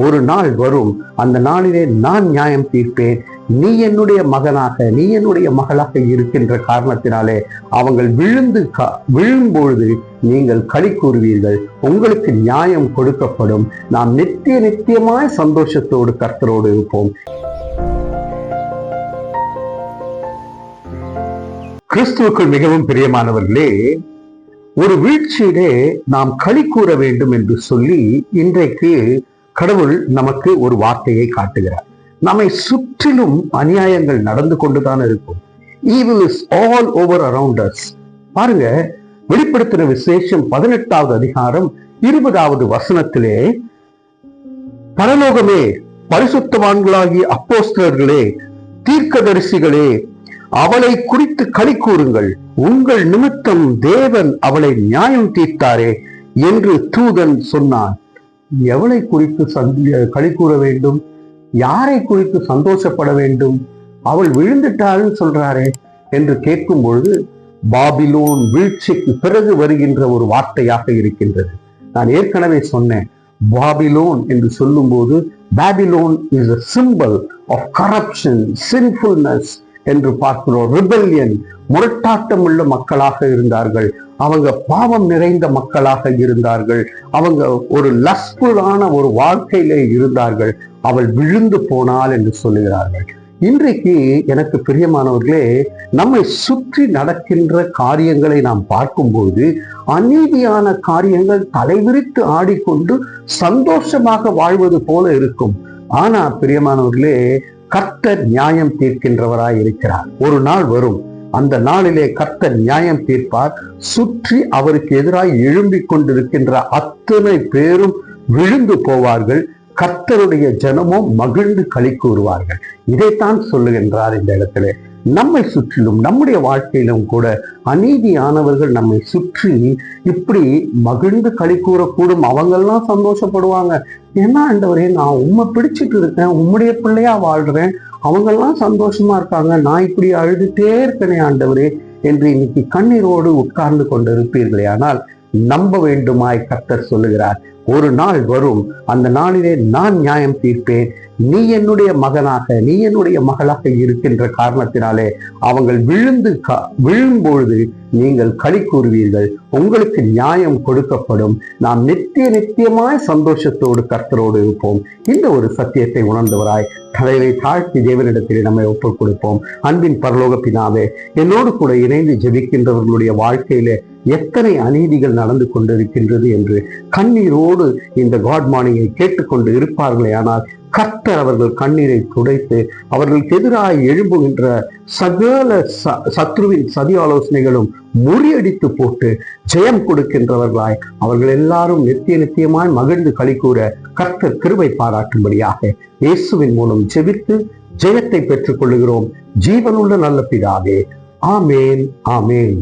ஒரு நாள் வரும். அந்த நாளிலே நான் நியாயம் தீர்ப்பேன். நீ என்னுடைய மகனாக நீ என்னுடைய மகளாக இருக்கின்ற காரணத்தினாலே அவங்கள் விழுந்து க- விழும்பொழுது நீங்கள் களி கூறுவீர்கள். உங்களுக்கு நியாயம் கொடுக்கப்படும். நாம் நித்திய நித்தியமாய் சந்தோஷத்தோடு கர்த்தரோடு இருப்போம். கிறிஸ்துவுக்குள் மிகவும் பிரியமானவர்களே ஒரு வீழ்ச்சியிலே நாம் களி கூற வேண்டும் என்று சொல்லி இன்றைக்கு கடவுள் நமக்கு ஒரு வார்த்தையை காட்டுகிறார். நம்மை சுற்றிலும் அநியாயங்கள் நடந்து கொண்டுதான் இருக்கும். Evil is all over around us பாருங்க வெளிப்படுத்தின விசேஷம் பதினெட்டாவது அதிகாரம் இருபதாவது வசனத்திலே பரலோகமே பரிசுத்தவான்களாகிய அப்போஸ்தர்களே தீர்க்கதரிசிகளே அவளை குறித்து களி கூறுங்கள். உங்கள் நிமித்தம் தேவன் அவளை நியாயம் தீர்த்தாரே என்று தூதன் சொன்னான். எவளை குறித்து களி கூற வேண்டும்? யாரை குறித்து சந்தோஷப்பட வேண்டும்? அவள் விழுந்துட்டாள்னு சொல்றாரே என்று கேட்கும் பொழுது பாபிலோன் வீழ்ச்சிக்கு பிறகு வருகின்ற ஒரு வார்த்தையாக இருக்கின்றது. நான் ஏற்கனவே சொன்னேன் பாபிலோன் என்று சொல்லும்போது Babylon is a symbol of corruption sinfulness என்று பார்க்கிறோம். ரிபல்லியன் முரட்டாட்டம் உள்ள மக்களாக இருந்தார்கள். அவங்க பாவம் நிறைந்த மக்களாக இருந்தார்கள். அவங்க ஒரு லஸ்புலான ஒரு வாழ்க்கையிலே இருந்தார்கள். அவள் விழுந்து போனாள் என்று சொல்லுகிறார்கள். இன்றைக்கு எனக்கு பிரியமானவர்களே நம்மை சுற்றி நடக்கின்ற காரியங்களை நாம் பார்க்கும்போது அநீதியான காரியங்கள் தலைவிரித்து ஆடிக்கொண்டு சந்தோஷமாக வாழ்வது போல இருக்கும். ஆனா பிரியமானவர்களே கர்த்தர் நியாயம் தீர்க்கின்றவராய் இருக்கிறார். ஒரு நாள் வரும். அந்த நாளிலே கர்த்தர் நியாயம் தீர்ப்பார். சுற்றி அவருக்கு எதிராய் எழும்பிக் கொண்டிருக்கின்ற அத்தனை பேரும் விழுந்து போவார்கள். கர்த்தருடைய ஜனமும் மகிழ்ந்து களி கூறுவார்கள். இதைத்தான் சொல்லுகின்றார் இந்த இடத்திலே. நம்மை சுற்றிலும் நம்முடைய வாழ்க்கையிலும் கூட அநீதியானவர்கள் நம்மை சுற்றி இப்படி மகிழ்ந்து களி கூறக்கூடும். அவங்கெல்லாம் சந்தோஷப்படுவாங்க. ஏன்னா ஆண்டவரே நான் உண்மை பிடிச்சிட்டு இருக்கேன் உம்முடைய பிள்ளையா வாழ்றேன். அவங்கெல்லாம் சந்தோஷமா இருக்காங்க. நான் இப்படி அழுதுட்டே இருக்கனே ஆண்டவரே என்று இன்னைக்கு கண்ணீரோடு உட்கார்ந்து கொண்டிருப்பீர்களே. ஆனால் நம்ப வேண்டுமாய் கர்த்தர் சொல்லுகிறார் ஒரு நாள் வரும். அந்த நாளிலே நான் நியாயம் தீர்ப்பேன். நீ என்னுடைய மகனாக நீ என்னுடைய மகளாக இருக்கின்ற காரணத்தினாலே அவங்கள் விழுந்து க- விழும்பொழுது நீங்கள் களி கூறுவீர்கள். உங்களுக்கு நியாயம் கொடுக்கப்படும். நாம் நித்திய நித்தியமாய் சந்தோஷத்தோடு கர்த்தரோடு இருப்போம். இந்த ஒரு சத்தியத்தை உணர்ந்தவராய் தலைவை தாழ்த்தி தேவனிடத்தில் நம்மை ஒப்புக் கொடுப்போம். அன்பின் பரலோக பினாவே என்னோடு கூட இணைந்து ஜெபிக்கின்றவர்களுடைய வாழ்க்கையிலே எத்தனை அநீதிகள் நடந்து கொண்டிருக்கின்றது என்று கண்ணீரோ கண்ணீரோடு இந்த காட் மார்னிங்கை கேட்டுக்கொண்டு இருப்பார்களே ஆனால் கர்த்தர் அவர்கள் கண்ணீரை துடைத்து அவர்களுக்கு எதிராக எழும்புகின்ற சகல ச- சத்ருவின் சதி ஆலோசனைகளும் முறியடித்து போட்டு ஜெயம் கொடுக்கின்றவர்களாய் அவர்கள் எல்லாரும் நித்திய நித்தியமாய் மகிழ்ந்து களி கூற கர்த்தர் கிருவை பாராட்டும்படியாக இயேசுவின் மூலம் ஜெபித்து ஜெயத்தை பெற்றுக் கொள்ளுகிறோம் ஜீவனுள்ள நல்ல பிதாவே ஆமேன் ஆமேன்.